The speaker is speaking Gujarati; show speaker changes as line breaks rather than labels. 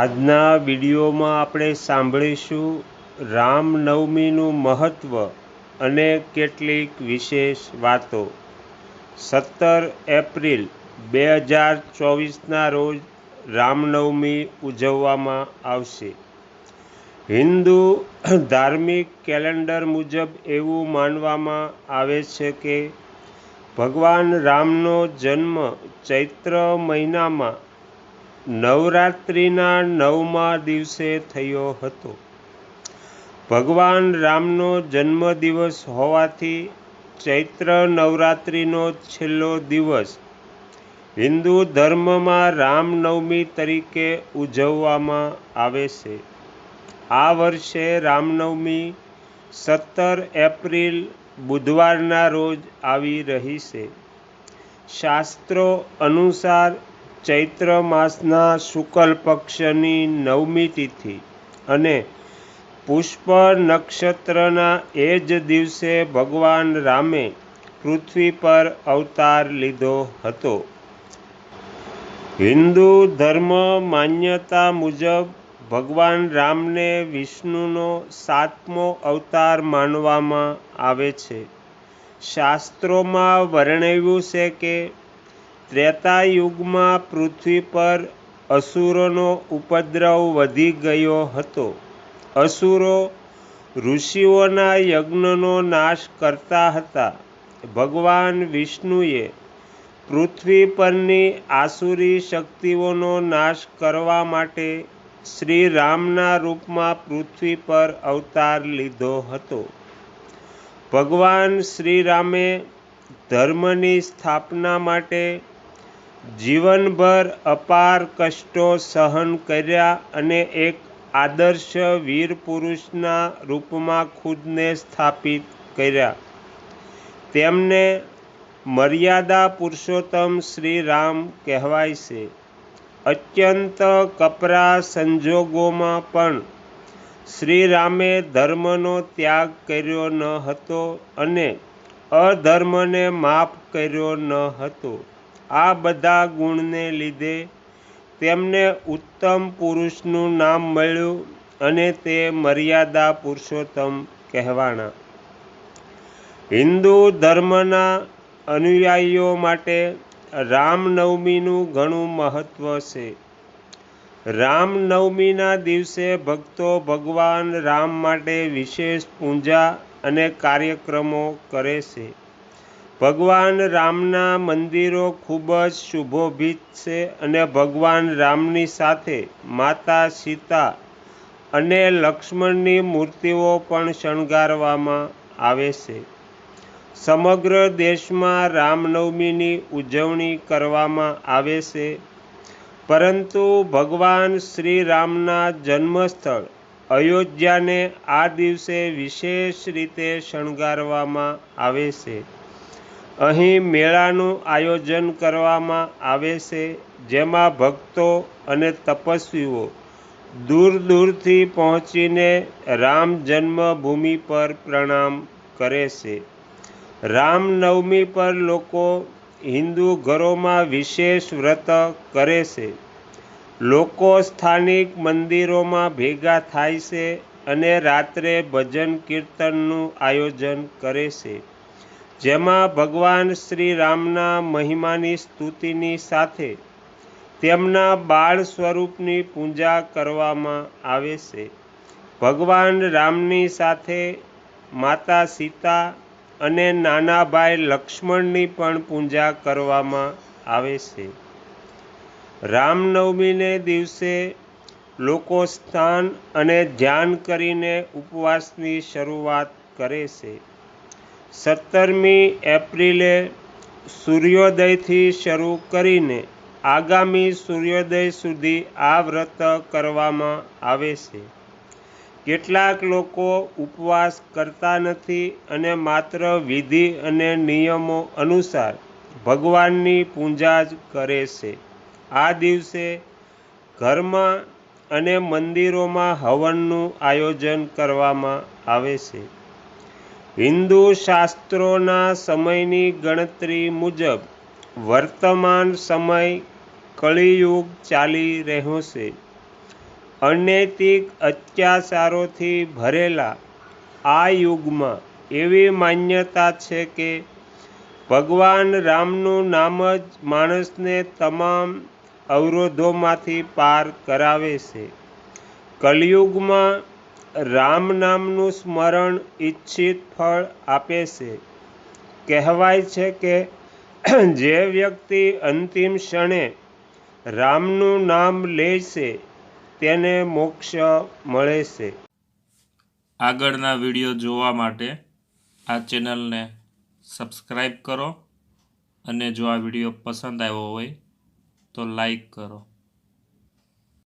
આજના વિડીયોમાં આપણે સાંભળીશું રામનવમીનું મહત્ત્વ અને કેટલીક વિશેષ વાતો. સત્તર એપ્રિલ બે હજાર ચોવીસના રોજ રામનવમી ઉજવવામાં આવશે. હિન્દુ ધાર્મિક કેલેન્ડર મુજબ એવું માનવામાં આવે છે કે ભગવાન રામનો જન્મ ચૈત્ર મહિનામાં નવરાત્રિના નવમા દિવસે થયો હતો. ભગવાન રામનો જન્મદિવસ હોવાથી ચૈત્ર નવરાત્રિનો છેલ્લો દિવસ હિન્દુ ધર્મમાં રામનવમી તરીકે ઉજવવામાં આવે છે. આ વર્ષે રામનવમી સત્તર એપ્રિલ બુધવારના રોજ આવી રહી છે. શાસ્ત્રો અનુસાર ચૈત્ર માસના શુક્લ પક્ષની નવમી તિથિ અને પુષ્પ નક્ષત્રના એ જ દિવસે ભગવાન રામે પૃથ્વી પર અવતાર લીધો હતો. હિન્દુ ધર્મ માન્યતા મુજબ ભગવાન રામને વિષ્ણુનો સાતમો અવતાર માનવામાં આવે છે. શાસ્ત્રોમાં વર્ણવ્યું છે કે ત્રેતા યુગમાં પૃથ્વી પર અસુરોનો ઉપદ્રવ વધી ગયો હતો. અસુરો ઋષિઓના યજ્ઞનો નાશ કરતા હતા. ભગવાન વિષ્ણુએ પૃથ્વી પરની આસુરી શક્તિઓનો નાશ કરવા માટે શ્રી રામના રૂપમાં પૃથ્વી પર અવતાર લીધો હતો. ભગવાન શ્રીરામે ધર્મની સ્થાપના માટે જીવનભર અપાર કષ્ટો સહન કર્યા અને એક આદર્શ વીર પુરુષના રૂપમાં ખુદને સ્થાપિત કર્યા. તેમને મર્યાદા પુરુષોત્તમ શ્રી રામ કહેવાય છે. અત્યંત કપરા સંજોગોમાં પણ શ્રી રામે ધર્મનો ત્યાગ કર્યો ન હતો અને અધર્મને માફ કર્યો ન હતો. આ બધા ગુણને લીધે તેમને ઉત્તમ પુરુષનું નામ મળ્યું અને તે મર્યાદા પુરુષોત્તમ કહેવાણા હિન્દુ ધર્મના અનુયાયીઓ માટે રામનવમીનું ઘણું મહત્ત્વ છે. રામનવમીના દિવસે ભક્તો ભગવાન રામ માટે વિશેષ પૂજા અને કાર્યક્રમો કરે છે. ભગવાન રામના મંદિરો ખૂબ જ શુભોભિત છે અને ભગવાન રામની સાથે માતા સીતા અને લક્ષ્મણની મૂર્તિઓ પણ શણગારવામાં આવે છે. સમગ્ર દેશમાં રામનવમીની ઉજવણી કરવામાં આવે છે. પરંતુ ભગવાન શ્રી રામના જન્મસ્થળ અયોધ્યાને આ દિવસે વિશેષ રીતે શણગારવામાં આવે છે. અહીં મેળાનું આયોજન કરવામાં આવે છે, જેમાં ભક્તો અને તપસ્વીઓ દૂર દૂરથી પહોંચીને રામ જન્મભૂમિ પર પ્રણામ કરે છે. રામનવમી પર લોકો હિન્દુ ઘરોમાં વિશેષ વ્રત કરે છે. લોકો સ્થાનિક મંદિરોમાં ભેગા થાય છે અને રાત્રે ભજન કીર્તનનું આયોજન કરે છે. જેમાં ભગવાન શ્રી રામના મહિમાની સ્તુતિની સાથે તેમના બાળ સ્વરૂપની પૂજા કરવામાં આવે છે. ભગવાન રામની સાથે માતા સીતા અને નાના ભાઈ લક્ષ્મણની પણ પૂજા કરવામાં આવે છે. રામનવમીને દિવસે લોકો સ્થાન અને ધ્યાન કરીને ઉપવાસની શરૂઆત કરે છે. સત્તરમી એપ્રિલે સૂર્યોદયથી શરૂ કરીને આગામી સૂર્યોદય સુધી આ વ્રત કરવામાં આવે છે. કેટલાક લોકો ઉપવાસ કરતા નથી અને માત્ર વિધિ અને નિયમો અનુસાર ભગવાનની પૂજા જ કરે છે. આ દિવસે ઘરમાં અને મંદિરોમાં હવનનું આયોજન કરવામાં આવે છે. હિન્દુ શાસ્ત્રોના સમયની ગણતરી મુજબ વર્તમાન સમય કળિયુગ ચાલી રહ્યો છે. અનૈતિક અત્યાચારોથી ભરેલા આ યુગમાં એવી માન્યતા છે કે ભગવાન રામનું નામ જ માણસને તમામ અવરોધોમાંથી પાર કરાવે છે. કલયુગમાં રામ નામનું સ્મરણ ઈચ્છિત ફળ આપે છે. કહેવાય છે કે જે વ્યક્તિ અંતિમ ક્ષણે રામનું નામ લે છે, તેને મોક્ષ મળે છે.
આગળના વીડિયો જોવા માટે આ ચેનલને સબસ્ક્રાઈબ કરો અને જો આ વીડિયો પસંદ આવ્યો હોય તો લાઈક કરો.